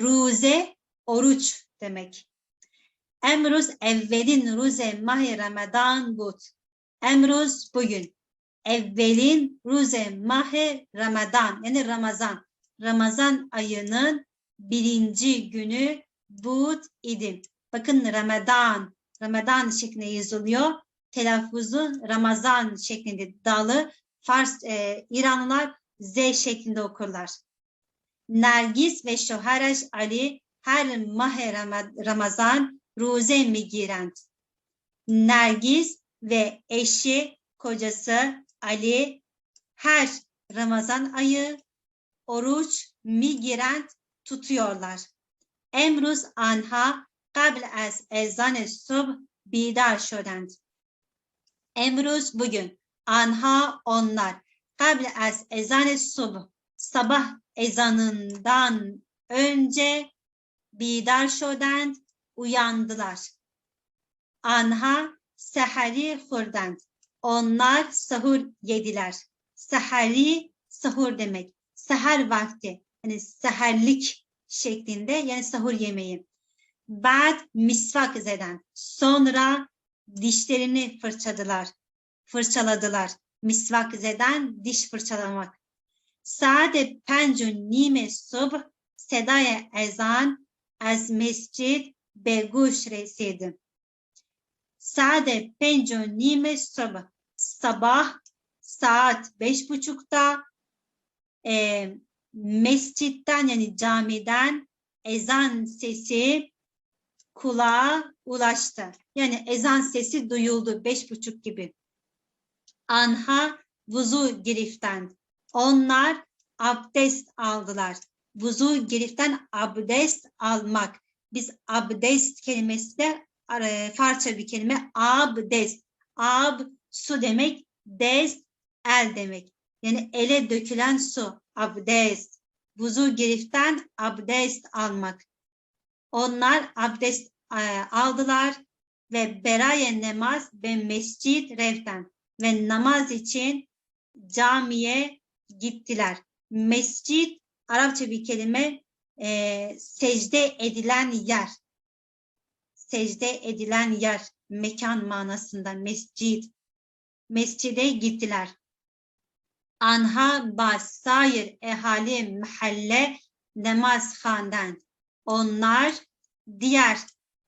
Ruze oruç demek. Emruz evvelin ruze mahi Ramazan bud. Emruz bugün. Evvelin ruze mahi Ramazan yani Ramazan. Ramazan ayının birinci günü bud idi. Bakın Ramazan, Ramazan şeklinde yazılıyor. Telaffuzu Ramazan şeklinde dalı. Fars, e, İranlılar Z şeklinde okurlar. Nergis ve şoharaş Ali her mah Ramazan ruze mi girend. Nergis ve eşi, kocası Ali her Ramazan ayı oruç mi girend tutuyorlar. Emruz anha قبل از ezan subh bidar şödend. Emruz bugün. Anha onlar. Kable az ezan subh sabah ezanından önce bidar şödend uyandılar. Anha sehari hurdend. Onlar sahur yediler. Sehari sahur demek. Seher vakti. Yani seherlik şeklinde yani sahur yemeği. Bad misvak zeden. Sonra dişlerini fırçadılar. Fırçaladılar. Misvak zeden diş fırçalamak. Sade pencun nime subh sedaya ezan az mescid be guş residi. Sade pencun nime subh sabah saat beş buçukta e, mescitten yani camiden ezan sesi kulağa ulaştı. Yani ezan sesi duyuldu beş buçuk gibi. Anha vuzu giriften. Onlar abdest aldılar. Vuzu giriften abdest almak. Biz abdest kelimesi de e, Farsça bir kelime. Abdest. Ab su demek. Dest el demek. Yani ele dökülen su. Abdest. Vuzu giriften abdest almak. Onlar abdest e, aldılar ve beraye namaz ve mescid revden ve namaz için camiye gittiler. Mescid Arapça bir kelime e, secde edilen yer. Secde edilen yer, mekan manasında mescid. Mescide gittiler. Anha basair ehali mahalle namaz handan. Onlar diğer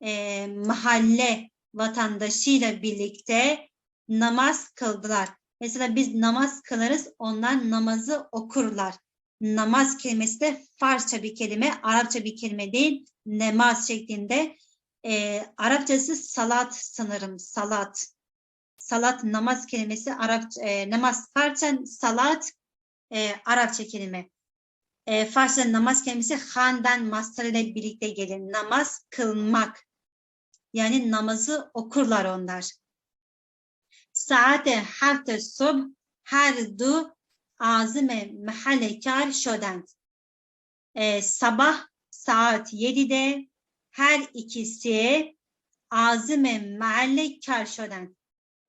e, mahalle vatandaşıyla birlikte namaz kıldılar. Mesela biz namaz kılarız, onlar namazı okurlar. Namaz kelimesi de Farsça bir kelime, Arapça bir kelime değil, namaz şeklinde. E, Arapçası salat sanırım, salat. Salat namaz kelimesi Arapça, e, namaz Farsça, salat e, Arapça kelime. E, Farsça namaz kelimesi handan mastar ile birlikte gelir. Namaz kılmak. Yani namazı okurlar onlar. Hafta subh her du azime mahalle kar şodend. E, sabah saat 7'de her ikisi azime mahalle kar şodend.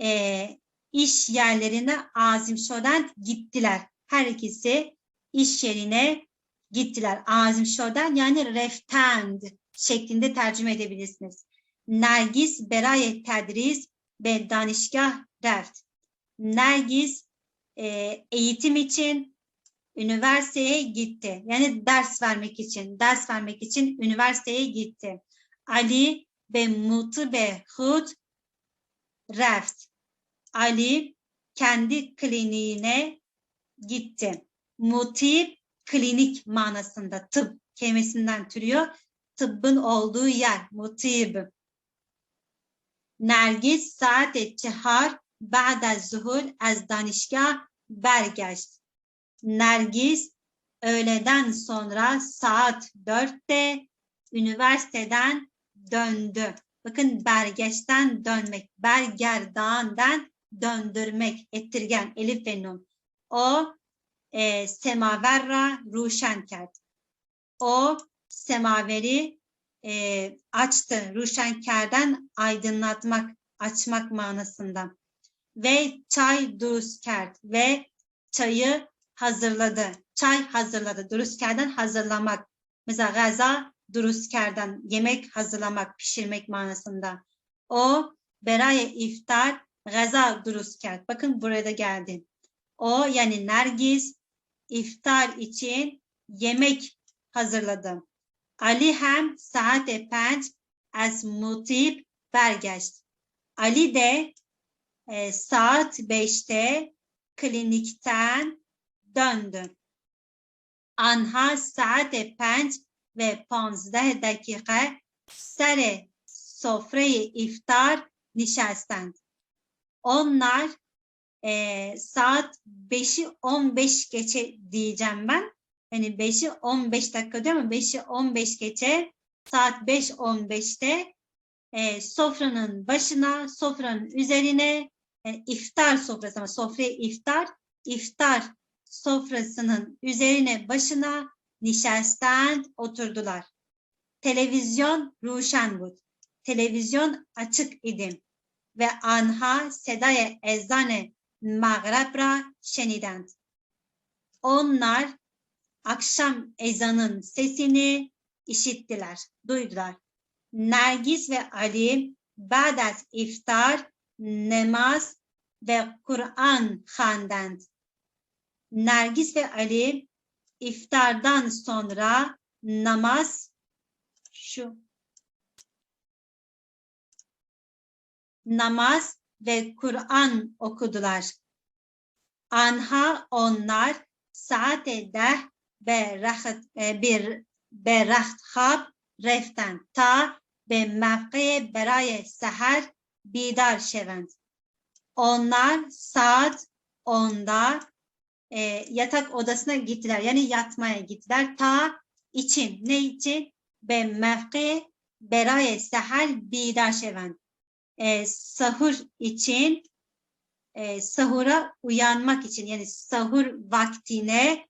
E, iş yerlerine azim şodend gittiler. Her ikisi iş yerine gittiler. Azim şodan yani reftend şeklinde tercüme edebilirsiniz. Nergis berayet tedris ve danışgah dert. Nergis e, eğitim için üniversiteye gitti. Yani ders vermek için, ders vermek için üniversiteye gitti. Ali ve Mutbe Hud reft. Ali kendi kliniğine gitti. Mutib klinik manasında tıp kelimesinden türüyor. Tıbbın olduğu yer, mutib. Nergis saat çehar بعد zuhur az danışgah bergeçt. Nergis öğleden sonra saat dörtte üniversiteden döndü. Bakın bergeçten dönmek, bergerdan'dan döndürmek, ettirgen, elif ve nun. O e, semaverra ruşen kert. O semaveri e, açtı. Ruşenkerden aydınlatmak, açmak manasında. Ve çay duruskert ve çayı hazırladı. Çay hazırladı. Duruskerden hazırlamak. Mesela gaza duruz kerden yemek hazırlamak, pişirmek manasında. O beraye iftar gaza duruz kerd. Bakın buraya da geldi. O yani Nergis iftar için yemek hazırladı. Ali hem saat 5 az mutib bergeçti. Ali de e, saat 5'te klinikten döndü. Anha saat 5 ve 15 dakika sere sofrayı iftar nişastend. Onlar e, saat 5'i 15 geçe diyeceğim ben. Hani 5'i 15 dakika diyor ama 5'i 15 geçe saat 5.15'te e, sofranın başına, sofranın üzerine e, iftar sofrası ama sofraya iftar, iftar sofrasının üzerine başına nişastan oturdular. Televizyon ruşen bud. Televizyon açık idi ve anha sedaya ezane mağrab ra şenidend. Onlar akşam ezanın sesini işittiler, duydular. Nergis ve Ali Badat iftar, namaz ve Kur'an handend. Nergis ve Ali iftardan sonra namaz şu namaz ve Kur'an okudular. Anha onlar saate deh berahat e, bir berahat hab reften ta ve mevkiye beraya seher bidar şevend. Onlar saat 10'da e, yatak odasına gittiler. Yani yatmaya gittiler. Ta için. Ne için? Be mevki beraye seher bidar şevend. E, sahur için e, sahura uyanmak için yani sahur vaktine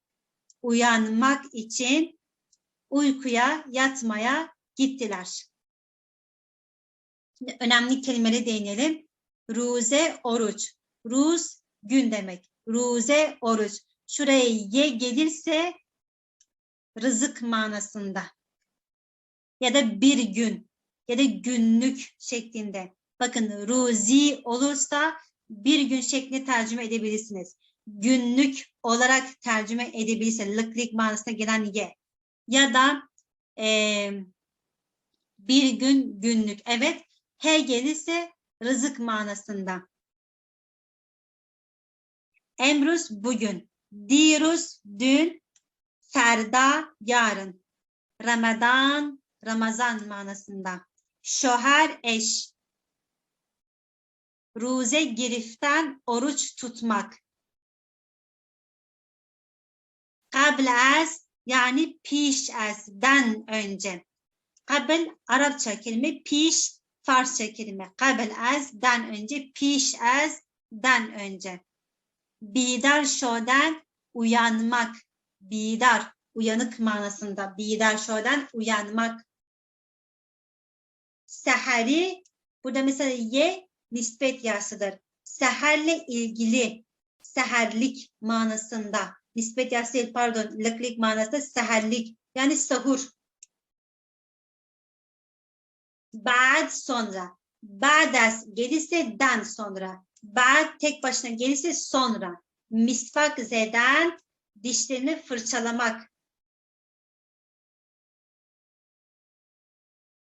uyanmak için uykuya yatmaya gittiler. Önemli kelimeleri değinelim. Ruze oruç. Ruz gün demek. Ruze oruç. Şuraya ye gelirse rızık manasında. Ya da bir gün ya da günlük şeklinde. Bakın ruzi olursa bir gün şeklinde tercüme edebilirsiniz. Günlük olarak tercüme edebilirsiniz. Lıklık manasına gelen ye. Ya da e, bir gün günlük. Evet H gelirse rızık manasında. Emruz bugün. Dirus dün. Ferda yarın. Ramazan Ramazan manasında. Şoher eş. Ruze giriften oruç tutmak. Kabl az yani piş az'den önce. Kabl Arapça kelime, piş Farsça kelime. Kabl az'den önce, piş az'den önce. Bidar şoden uyanmak. Bidar, uyanık manasında. Bidar şoden uyanmak. Seheri, burada mesela ye nispet yasıdır. Seherle ilgili, seherlik manasında nispet yası pardon lıklık manasında seherlik yani sahur. Bad sonra. Ba'das gelirse den sonra. Ba'd tek başına gelirse sonra. Misvak zeden dişlerini fırçalamak.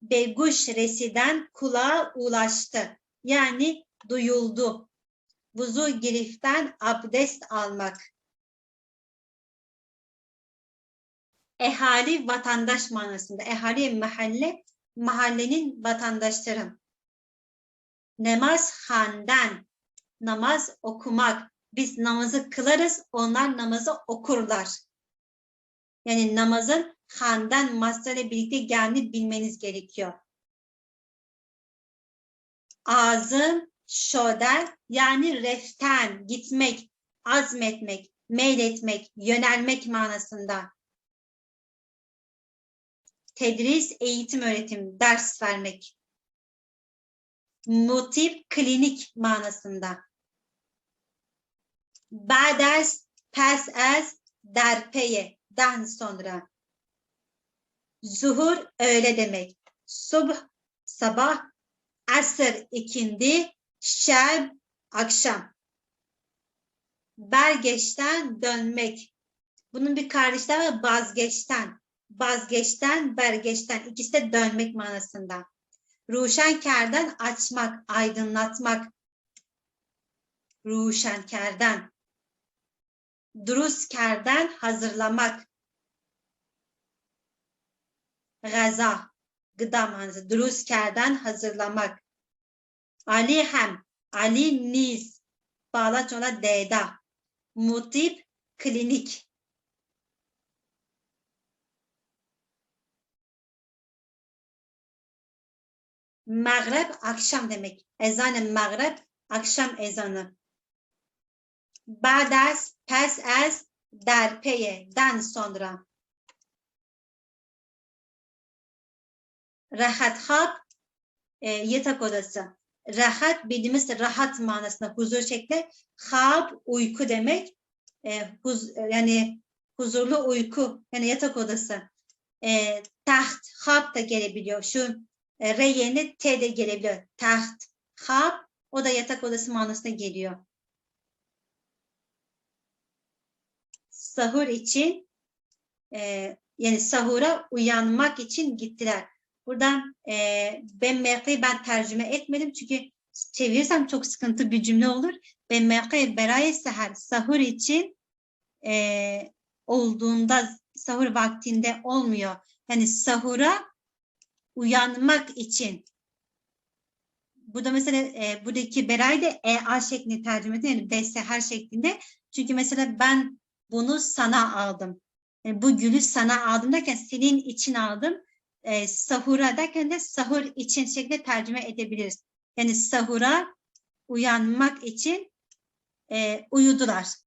Beguş residen kulağa ulaştı. Yani duyuldu. Vuzu giriften abdest almak. ehali vatandaş manasında. Ehali mahalle, mahallenin vatandaşları. Namaz handen, namaz okumak. Biz namazı kılarız, onlar namazı okurlar. Yani namazın handen masayla birlikte geldiğini bilmeniz gerekiyor. Ağzın şoder yani reften, gitmek, azmetmek, meyletmek, yönelmek manasında tedris, eğitim, öğretim, ders vermek. Motif, klinik manasında. Ba'des, pes ez, derpeye, den sonra. Zuhur öğle demek. Subh sabah, asr ikindi, şeb akşam. Bergeçten dönmek. Bunun bir kardeşler var bazgeçten. Bazgeçten, bergeçten. İkisi de dönmek manasında. Ruşenkerden açmak, aydınlatmak. Ruşenkerden. Druskerden hazırlamak. Gaza, gıda manası. Druskerden hazırlamak. Ali hem, Ali niz. Bağlaç ona D'da. Mutip, klinik. Mağrib akşam demek. Ezan-ı mağrib akşam ezanı. Ba'd az, pes az, der peye, den sonra. Rahat hap, e, yatak odası. Rahat bildiğimiz rahat manasında huzur şekli. Hap uyku demek. E, huz, yani huzurlu uyku yani yatak odası. E, taht, hap da gelebiliyor. Şu e, R yerine T de gelebiliyor. Taht, hap o da yatak odası manasına geliyor. Sahur için e, yani sahura uyanmak için gittiler. Buradan e, ben mevkii ben tercüme etmedim çünkü çevirirsem çok sıkıntı bir cümle olur. Ben mevkii beraye seher sahur için e, olduğunda sahur vaktinde olmuyor. Yani sahura uyanmak için. Burada mesela e, buradaki beray da EA şeklinde tercüme ediyor. Yani be seher şeklinde. Çünkü mesela ben bunu sana aldım. Yani bu gülü sana aldım derken senin için aldım. E, sahura derken de sahur için şeklinde tercüme edebiliriz. Yani sahura uyanmak için e, uyudular.